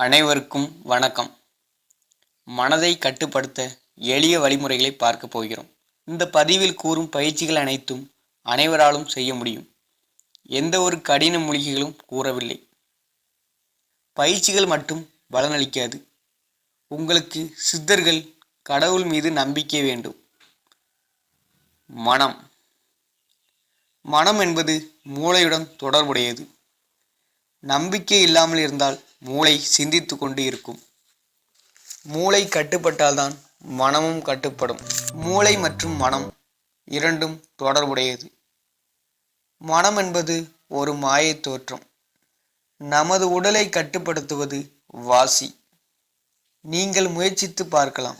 அனைவருக்கும் வணக்கம். மனதை கட்டுப்படுத்த எளிய வழிமுறைகளை பார்க்க போகிறோம். இந்த பதிவில் கூறும் பயிற்சிகள் அனைத்தும் அனைவராலும் செய்ய முடியும். எந்த ஒரு கடின மூலிகைகளும் கூறவில்லை. பயிற்சிகள் மட்டும் பலனளிக்காது. உங்களுக்கு சித்தர்கள் கடவுள் மீது நம்பிக்கை வேண்டும். மனம். மனம் என்பது மூளையுடன் தொடர்புடையது. நம்பிக்கை இல்லாமல் இருந்தால் மூளை சிந்தித்து கொண்டு இருக்கும். மூளை கட்டுப்பட்டால்தான் மனமும் கட்டுப்படும். மூளை மற்றும் மனம் இரண்டும் தொடர்புடையது. மனம் என்பது ஒரு மாயைத் தோற்றம். நமது உடலை கட்டுப்படுத்துவது வாசி. நீங்கள் முயற்சித்து பார்க்கலாம்.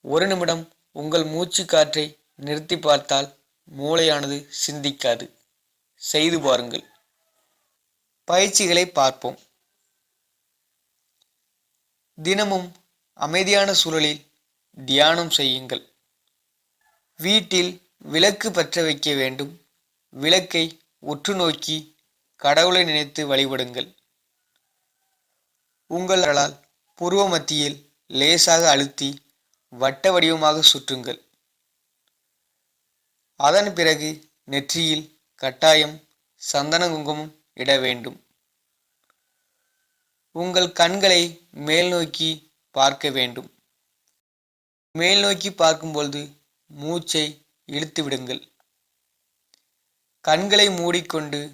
ஒரு நிமிடம் உங்கள் மூச்சு காற்றை நிறுத்தி பார்த்தால் மூளையானது சிந்திக்காது. செய்து பாருங்கள். பயிற்சிகளை பார்ப்போம். தினமும் அமைதியான சூழலில் தியானம் செய்யுங்கள். வீட்டில் விளக்கு பற்ற வைக்க வேண்டும். விளக்கை உற்று நோக்கி கடவுளை நினைத்து வழிபடுங்கள். உங்களால் புருவ மத்தியில் லேசாக அழுத்தி வட்ட வடிவமாக சுற்றுங்கள். அதன் பிறகு நெற்றியில் கட்டாயம் சந்தன குங்குமம் இட வேண்டும். உங்கள் கண்களை மேல்நோக்கி பார்க்க வேண்டும். மேல்நோக்கி பார்க்கும்பொழுது மூச்சை இழுத்து விடுங்கள் கண்களை மூடிக்கொண்டு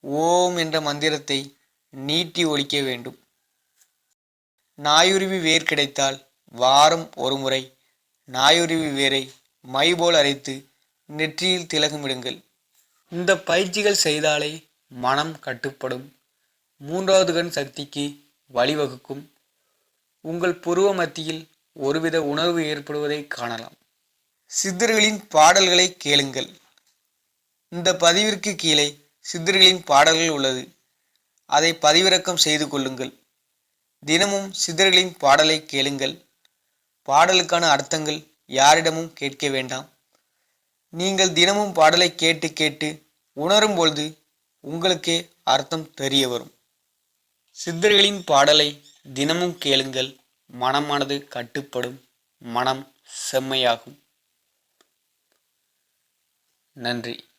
ஓம் என்ற மந்திரத்தை நீட்டி ஒழிக்க வேண்டும். நாயுருவி வேர் கிடைத்தால் வாரம் ஒரு முறை நாயுருவி வேரை மை போல் அரைத்து நெற்றியில் திலகமிடுங்கள். இந்த பயிற்சிகள் செய்தாலே மனம் கட்டுப்படும். மூன்றாவது கண் சக்திக்கு வழிவகுக்கும். உங்கள் புருவ மத்தியில் ஒருவித உணர்வு ஏற்படுவதை காணலாம். சித்தர்களின் பாடல்களை கேளுங்கள். இந்த பதிவிற்கு கீழே சித்தர்களின் பாடல்கள் உள்ளது. அதை பதிவிறக்கம் செய்து கொள்ளுங்கள். தினமும் சித்தர்களின் பாடலை கேளுங்கள். பாடலுக்கான அர்த்தங்கள் யாரிடமும் கேட்க வேண்டாம். நீங்கள் தினமும் பாடலை கேட்டு கேட்டு உணரும் பொழுது உங்களுக்கே அர்த்தம் தெரிய வரும். சித்தர்களின் பாடலை தினமும் கேளுங்கள். மனமானது கட்டுப்படும். மனம் செம்மையாகும். நன்றி.